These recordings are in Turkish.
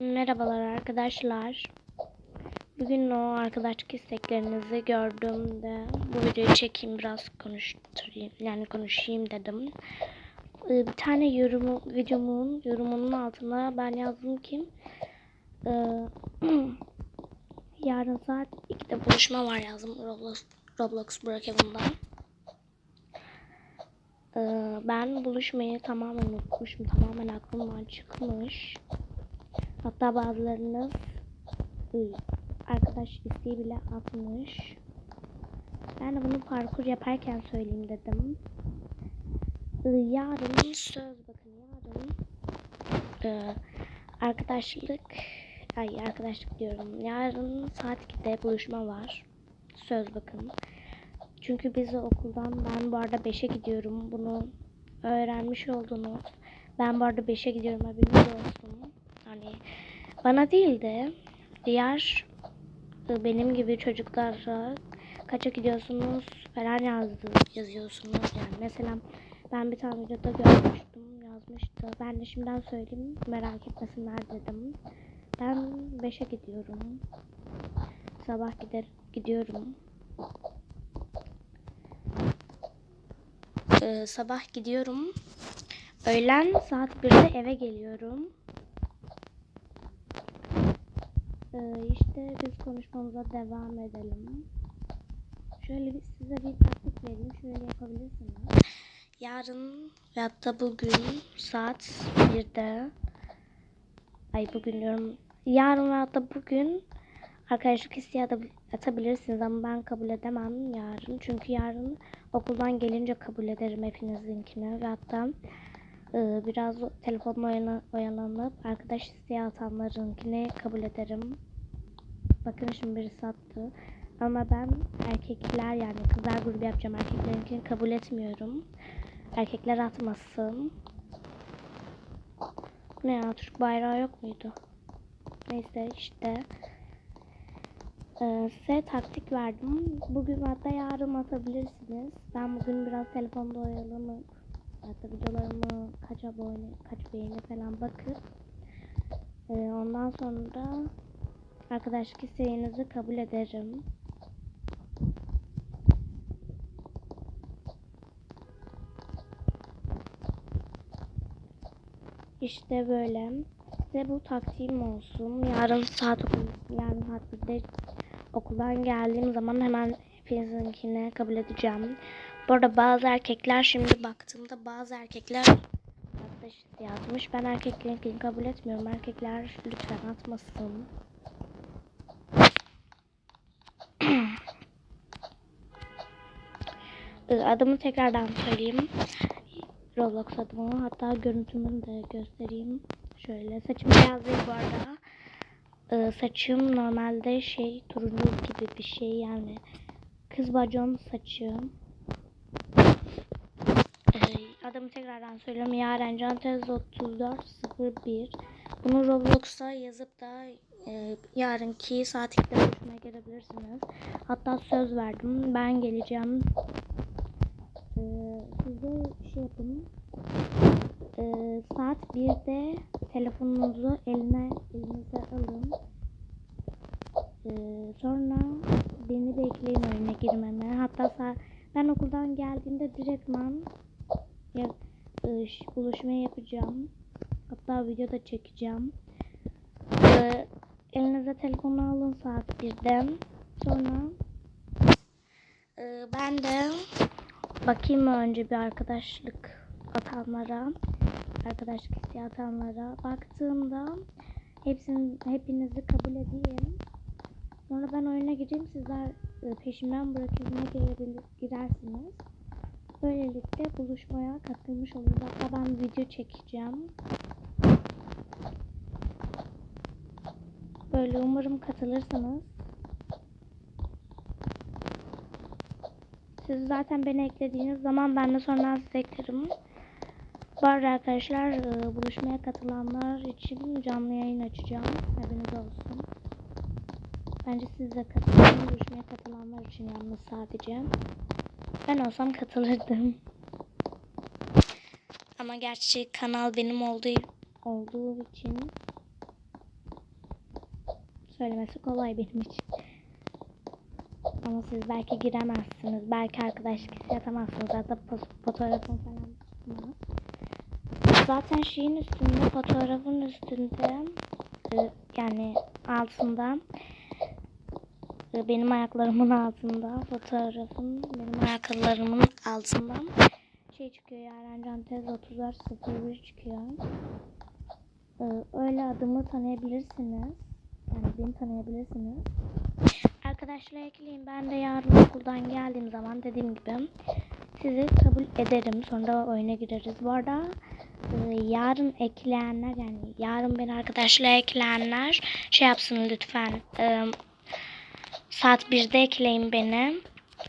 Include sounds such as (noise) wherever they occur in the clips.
Merhabalar arkadaşlar. Bugün o arkadaşlık isteklerinizi gördüğümde bu videoyu çekeyim biraz konuşturayım yani konuşayım dedim. Ee, Bir tane yorumu, videomun yorumunun altına ben yazdım ki e, (clears throat) yarın saat 2'de buluşma var yazdım Roblox, Roblox Brookhaven'da. Ee, Ben buluşmayı tamamen unutmuşum. Tamamen aklımdan çıkmış. Hatta bazılarınız ıı, arkadaş isteği bile atmış. Ben de bunu parkur yaparken söyleyeyim dedim. Iı, Yarın söz bakın yarın ıı, arkadaşlık ay arkadaşlık diyorum. Yarın saat 2'de buluşma var. Söz bakın. Çünkü biz okuldan ben bu arada 5'e gidiyorum. Bunu öğrenmiş oldunuz. Ben bu arada 5'e gidiyorum haberiniz olsun. Bana değil de diğer e, benim gibi çocuklara kaça gidiyorsunuz falan yazdı, yazıyorsunuz yani. Mesela ben bir tane videoda görmüştüm yazmıştı. Ben de şimdiden söyleyeyim merak etmesinler dedim. Ben 5'e gidiyorum. Sabah gider gidiyorum. Ee, sabah gidiyorum. Öğlen saat 1'de eve geliyorum. Ee, işte biz konuşmamıza devam edelim. Şöyle bir, size bir taktik vereyim. Şöyle yapabilirsiniz. Yarın ya da bugün saat 1'de ay bugün diyorum. Yarın veya da bugün arkadaşlık isteği atabi- atabilirsiniz ama ben kabul edemem yarın. Çünkü yarın okuldan gelince kabul ederim hepinizinkini ve hatta e, biraz telefonla oyala- oyalanıp arkadaş isteği atanlarınkini kabul ederim. Bakın şimdi birisi attı. Ama ben erkekler yani kızlar grubu yapacağım. Erkeklerinkini kabul etmiyorum. Erkekler atmasın. Ne ya Türk bayrağı yok muydu? Neyse işte. Ee, size taktik verdim. Bugün hatta yarın atabilirsiniz. Ben bugün biraz telefonda oyalanıp hatta videolarımı kaç abone, kaç beğeni falan bakıp e, ondan sonra arkadaşlık isteğinizi kabul ederim. İşte böyle. Size bu taktiğim olsun. Yarın saat okul, yarın saat 1'de okuldan geldiğim zaman hemen hepinizinkine kabul edeceğim. Bu arada bazı erkekler şimdi baktığımda bazı erkekler atmış. Ben erkeklerinkini kabul etmiyorum. Erkekler lütfen atmasın. (clears throat) Ee, Adımı tekrardan söyleyeyim. Roblox adımı. Hatta görüntümü de göstereyim. Şöyle saçım beyaz değil bu arada. Ee, saçım normalde şey turuncu gibi bir şey yani. Kız bacon saçım. Adımı tekrardan söylüyorum. Yaren Can Tez 3401. Bunu Roblox'a yazıp da e, yarınki saat 2'de buluşmaya gelebilirsiniz. Hatta söz verdim. Ben geleceğim. Ee, size şey yapın. Ee, saat 1'de telefonunuzu eline elinize alın. Ee, sonra beni bekleyin oyuna girmeme. Hatta sa- ben okuldan geldiğimde direktman ya, ş- buluşma yapacağım. Hatta video da çekeceğim. Ee, elinize telefonu alın saat 1'de. Sonra e, ben de bakayım önce bir arkadaşlık atanlara arkadaşlık isteği atanlara baktığımda hepsini hepinizi kabul edeyim. Sonra ben oyuna gireyim sizler peşimden bırakımına girebilir, girersiniz. Böylelikle buluşmaya katılmış oluruz. Hatta ben video çekeceğim. Böyle umarım katılırsınız. Siz zaten beni eklediğiniz zaman ben de sonra size eklerim. Bu arada arkadaşlar e, buluşmaya katılanlar için canlı yayın açacağım. Haberiniz olsun. Bence siz de katılın. Buluşmaya katılanlar için yalnız sadece. Ben olsam katılırdım. Ama gerçi kanal benim olduğu olduğu için Söylemesi kolay benim için. Ama siz belki giremezsiniz. Belki arkadaşlık yatamazsınız. Zaten fo- fotoğrafın falan çıkmaz. Zaten şeyin üstünde, fotoğrafın üstünde e, yani altında e, benim ayaklarımın altında fotoğrafın benim ayaklarımın altında şey çıkıyor Yaren Can Tez 3401 çıkıyor. E, öyle adımı tanıyabilirsiniz. Yani beni tanıyabilirsiniz. Arkadaşlar ekleyin. Ben de yarın okuldan geldiğim zaman dediğim gibi sizi kabul ederim. Sonra oyuna gireriz. Bu arada e, yarın ekleyenler yani yarın beni arkadaşlar ekleyenler şey yapsın lütfen. E, saat 1'de ekleyin beni.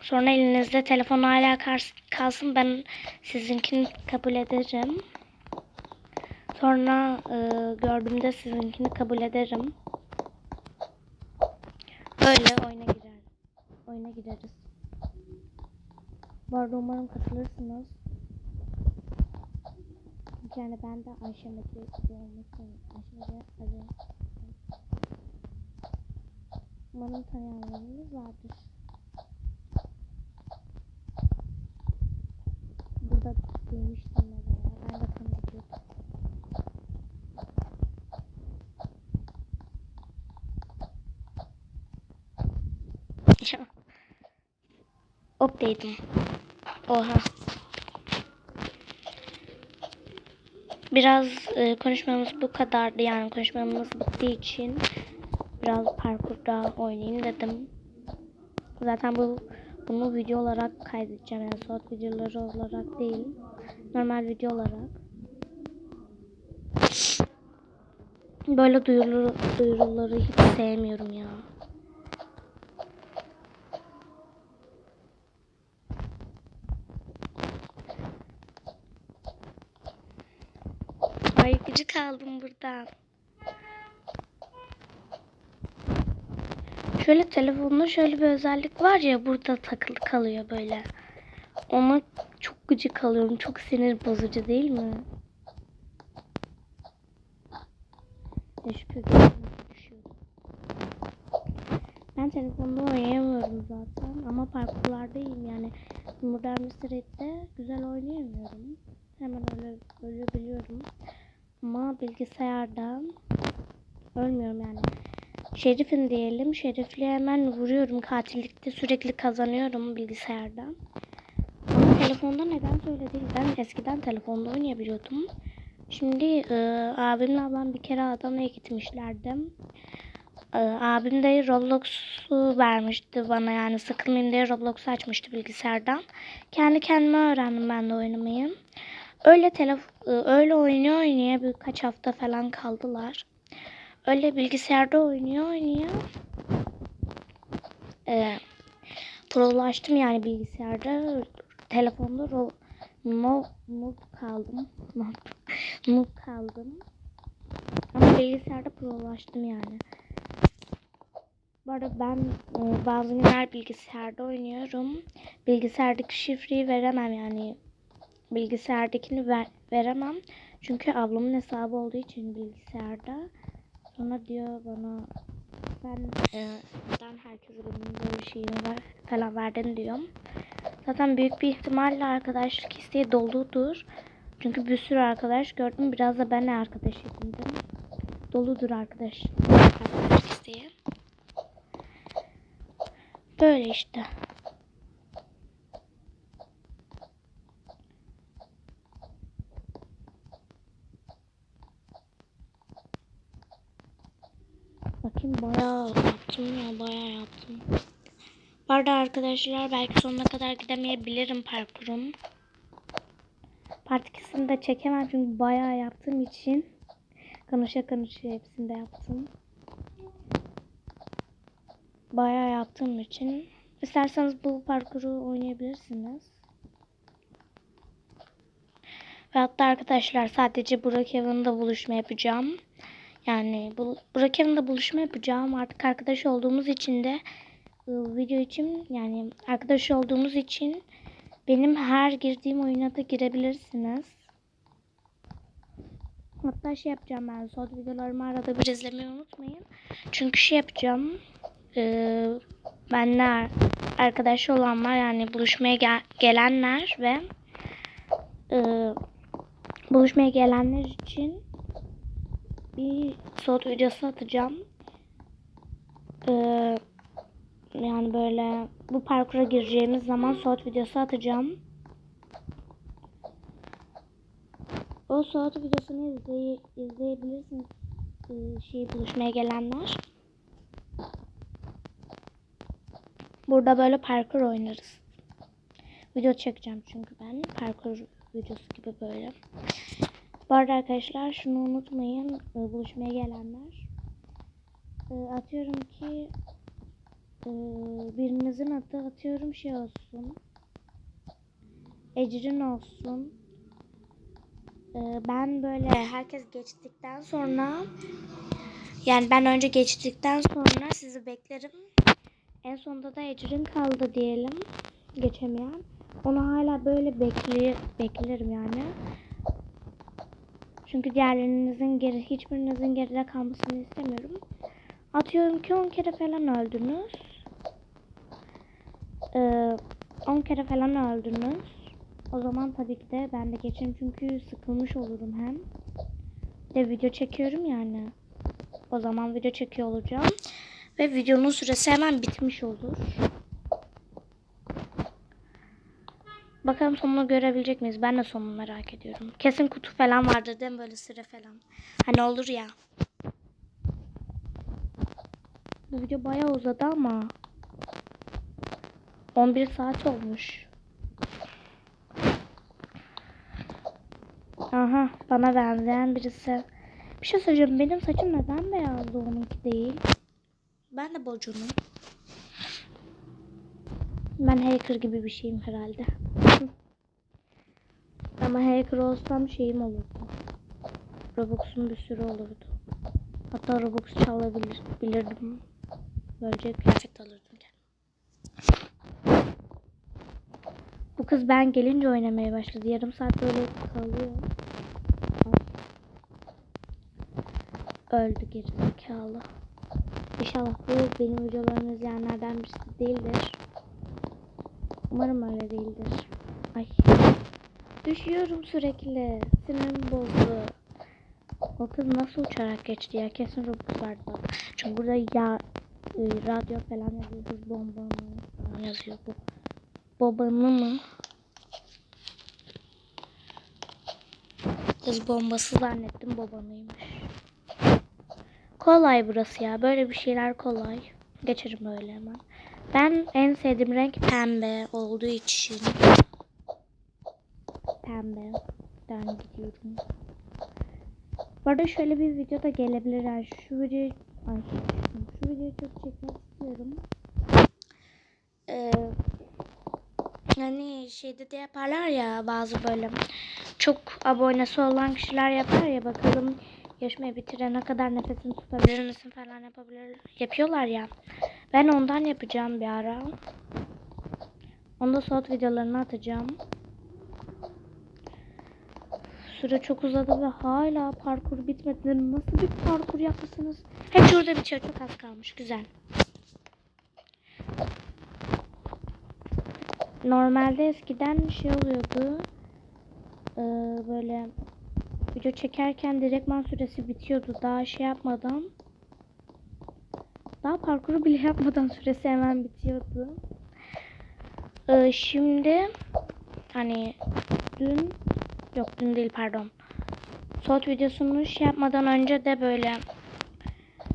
Sonra elinizde telefon hala kalsın. Ben sizinkini kabul ederim. Sonra e, gördüğümde sizinkini kabul ederim. Öyle oyuna girer. Oyuna gireriz. Bu arada umarım katılırsınız. Yani ben de Ayşe Mete olmak istiyorum. Ayşe Mete arıyorum. Umarım tanıyanlarınız vardır. Burada duymuştum mesela. Ben de tanıdım. Değdim. Oha. Biraz e, konuşmamız bu kadardı yani konuşmamız bittiği için biraz parkurda oynayayım dedim. Zaten bu bunu video olarak kaydedeceğim yani short videoları olarak değil. Normal video olarak. Böyle duyuru, duyuruları hiç sevmiyorum ya. Ay gıcık kaldım buradan. Şöyle telefonda şöyle bir özellik var ya burada takılı kalıyor böyle. Ona çok gıcık kalıyorum. Çok sinir bozucu değil mi? Ben telefonda oynayamıyorum zaten ama parkurlardayım yani. Modern Street'te güzel oynayamıyorum. Hemen öyle, öyle biliyorum. Ama bilgisayarda ölmüyorum yani. Şerifim diyelim. Şerifli hemen vuruyorum. Katillikte sürekli kazanıyorum bilgisayarda. Ama telefonda neden öyle değil. Ben eskiden telefonda oynayabiliyordum. Şimdi e, abimle ablam bir kere Adana'ya gitmişlerdi. E, abim de Roblox'u vermişti bana yani sıkılmayayım diye Roblox'u açmıştı bilgisayardan. Kendi kendime öğrendim ben de oynamayı. Öyle telef e, öyle oynuyor oynaya birkaç hafta falan kaldılar. Öyle bilgisayarda oynuyor oynuyor. Ee, prolaştım yani bilgisayarda. Telefonda ro no, noob kaldım. Noob, (laughs) noob kaldım. Ama bilgisayarda prolaştım yani. Bu arada ben e, bazı günler bilgisayarda oynuyorum. Bilgisayardaki şifreyi veremem yani. Bilgisayardakini ver, veremem. Çünkü ablamın hesabı olduğu için bilgisayarda. Sonra diyor bana sen e, neden herkese benim böyle şeyimi ver, falan verdin diyorum. Zaten büyük bir ihtimalle arkadaşlık isteği doludur. Çünkü bir sürü arkadaş gördüm. Biraz da benle arkadaş edindim. Doludur arkadaş. Arkadaşlık isteği. Böyle işte. Bakayım bayağı yaptım ya bayağı yaptım. Bu arkadaşlar belki sonuna kadar gidemeyebilirim parkurum. Part 2'sini de çekemem çünkü bayağı yaptığım için. Konuşa konuşa hepsini de yaptım. Bayağı yaptığım için. İsterseniz bu parkuru oynayabilirsiniz. Ve hatta arkadaşlar sadece Burak Evan'da buluşma yapacağım. Yani bu Burak Evan'da buluşma yapacağım. Artık arkadaş olduğumuz için de video için yani arkadaş olduğumuz için benim her girdiğim oyuna da girebilirsiniz. Hatta şey yapacağım ben. Son videolarımı arada bir izlemeyi unutmayın. Çünkü şey yapacağım. Ee, benler arkadaş olanlar yani buluşmaya gel- gelenler ve e, buluşmaya gelenler için bir soğut videosu atacağım. Ee, yani böyle bu parkura gireceğimiz zaman soğut videosu atacağım. O soğut videosunu izley izleyebilirsiniz. Ee, şey buluşmaya gelenler. Burada böyle parkur oynarız. Video çekeceğim çünkü ben. Parkur videosu gibi böyle. Bu arada arkadaşlar şunu unutmayın. e, Buluşmaya gelenler. E, Atıyorum ki e, birinizin adı atıyorum şey olsun. Ecrin olsun. E, Ben böyle herkes geçtikten sonra yani ben önce geçtikten sonra sizi beklerim. En sonunda da Ecrin kaldı diyelim. Geçemeyen. Onu hala böyle bekli beklerim yani. Çünkü diğerlerinizin geri, hiçbirinizin geride kalmasını istemiyorum. Atıyorum ki 10 kere falan öldünüz. Ee, 10 kere falan öldünüz. O zaman tabii ki de ben de geçerim çünkü sıkılmış olurum hem. De video çekiyorum yani. O zaman video çekiyor olacağım. Ve videonun süresi hemen bitmiş olur. Bakalım sonunu görebilecek miyiz? Ben de sonunu merak ediyorum. Kesin kutu falan vardır değil mi? Böyle süre falan. Hani olur ya. Bu video bayağı uzadı ama. 11 saat olmuş. Aha bana benzeyen birisi. Bir şey söyleyeceğim. Benim saçım neden beyazdı onunki değil? Ben de bocunum. Ben hacker gibi bir şeyim herhalde. Ama hacker olsam şeyim olurdu. Robux'um bir sürü olurdu. Hatta Robux çalabilir bilirdim. Böylece kıyafet alırdım kendime. Bu kız ben gelince oynamaya başladı. Yarım saat böyle kalıyor. Öldü geri zekalı. İnşallah bu benim videolarımı izleyenlerden birisi değildir. Umarım öyle değildir. Ay. Düşüyorum sürekli. Sinirim bozdu. O kız nasıl uçarak geçti ya? Kesin vardı. bak. Çünkü burada ya e, radyo falan yazıyor. Bomba mı yazıyor bu. Babanı mı? Hız bombası zannettim babanıymış. Kolay burası ya. Böyle bir şeyler kolay. Geçerim böyle hemen. Ben en sevdiğim renk pembe olduğu için pembeden gidiyorum. Bu arada şöyle bir video da gelebilir. Yani şu videoyu ay, şu videoyu çok çekmek istiyorum. Ee, hani şeyde de yaparlar ya bazı böyle çok abonesi olan kişiler yapar ya bakalım yarışmayı bitirene kadar nefesini tutabilir misin falan yapabilir yapıyorlar ya. Ben ondan yapacağım bir ara. Onda soğut videolarını atacağım. Süre çok uzadı ve hala parkur bitmedi. Nasıl bir parkur yapmışsınız? Hep şurada bitiyor. Çok az kalmış. Güzel. Normalde eskiden şey oluyordu. Ee, böyle video çekerken direktman süresi bitiyordu. Daha şey yapmadan. Daha parkuru bile (laughs) yapmadan süresi hemen bitiyordu. Ee, şimdi hani dün yok dün değil pardon. Soğut videosunu şey yapmadan önce de böyle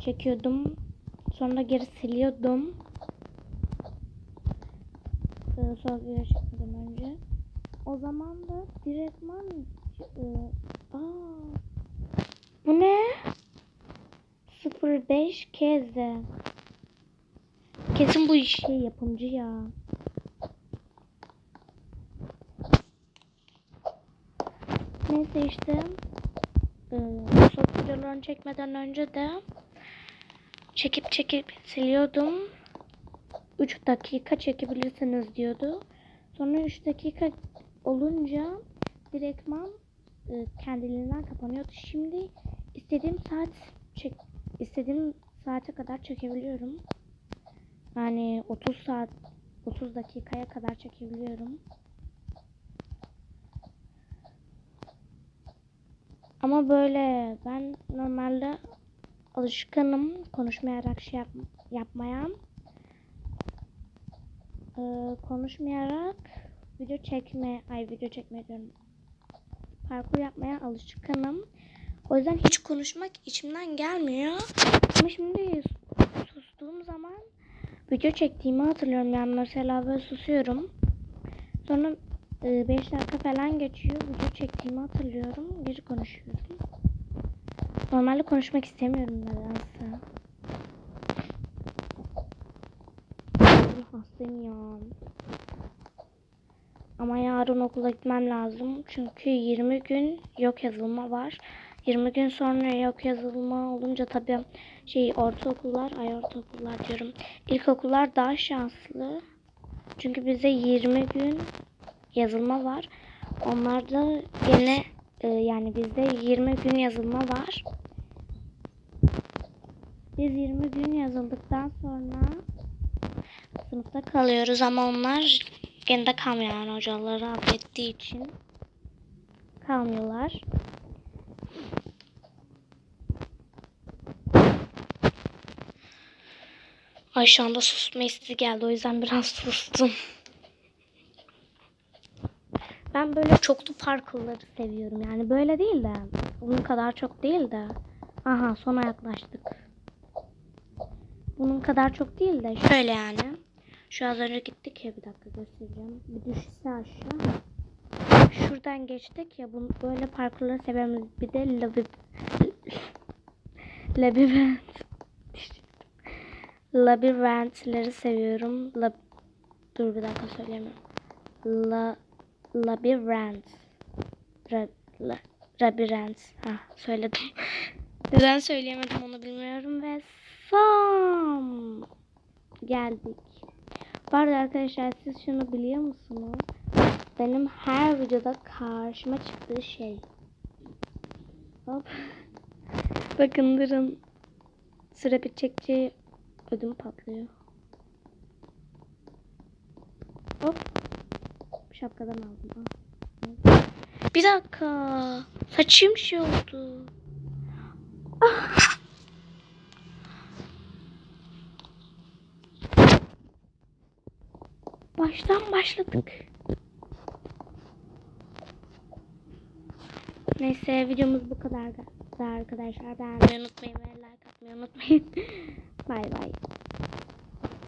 çekiyordum. Sonra geri siliyordum. Soğut video çekmeden önce. O zaman da direktman e, aa, bu ne? 05 kez de. Kesin bu şey yapımcı ya. Neyse işte e, soğuk videolarını çekmeden önce de çekip çekip siliyordum. 3 dakika çekebilirsiniz diyordu. Sonra 3 dakika olunca direktman e, kendiliğinden kapanıyordu. Şimdi istediğim saat çek istediğim saate kadar çekebiliyorum. Yani 30 saat 30 dakikaya kadar çekebiliyorum. Ama böyle ben normalde alışkanım konuşmayarak şey yap, yapmaya. Ee, konuşmayarak video çekme, ay video çekme. Parkur yapmaya alışkanım. O yüzden hiç konuşmak içimden gelmiyor. Ama şimdi sustuğum zaman video çektiğimi hatırlıyorum. Yani mesela böyle susuyorum. Sonra 5 dakika falan geçiyor. Video çektiğimi hatırlıyorum. Geri konuşuyorum. Normalde konuşmak istemiyorum nedense. Ay, Hastayım ya. Ama yarın okula gitmem lazım. Çünkü 20 gün yok yazılma var. 20 gün sonra yok yazılma olunca tabii şey ortaokullar, ay ortaokullar diyorum. İlkokullar daha şanslı. Çünkü bize 20 gün yazılma var. Onlarda gene e, yani bizde 20 gün yazılma var. Biz 20 gün yazıldıktan sonra sınıfta kalıyoruz ama onlar gene de kalmıyor yani hocaları affettiği için kalmıyorlar. Ay şu anda susma isteği geldi o yüzden biraz (laughs) sustum. Ben böyle çoklu parkurları seviyorum. Yani böyle değil de. Bunun kadar çok değil de. Aha sona yaklaştık. Bunun kadar çok değil de. Şöyle yani. Şu az önce gittik ya bir dakika göstereceğim. Bir düşse aşağı. Şuradan geçtik ya. Bunu böyle parkurları seviyorum. Bir de labi... (laughs) labirent. Labirentleri seviyorum. Lab... Dur bir dakika söyleyemiyorum. La... Labirent. Ra, la, labirent. Ha söyledim. (laughs) Neden söyleyemedim onu bilmiyorum ve son geldik. Bu arada arkadaşlar siz şunu biliyor musunuz? Benim her videoda karşıma çıktığı şey. Hop. (laughs) Bakın durun. Süre bitecekçe ödüm patlıyor. Hop. Şapkadan aldım. Al. Bir dakika. Saçım şey oldu. Ah. Baştan başladık. Neyse videomuz bu kadar da arkadaşlar. Beğenmeyi unutmayın ve like atmayı unutmayın. (laughs) bay bay.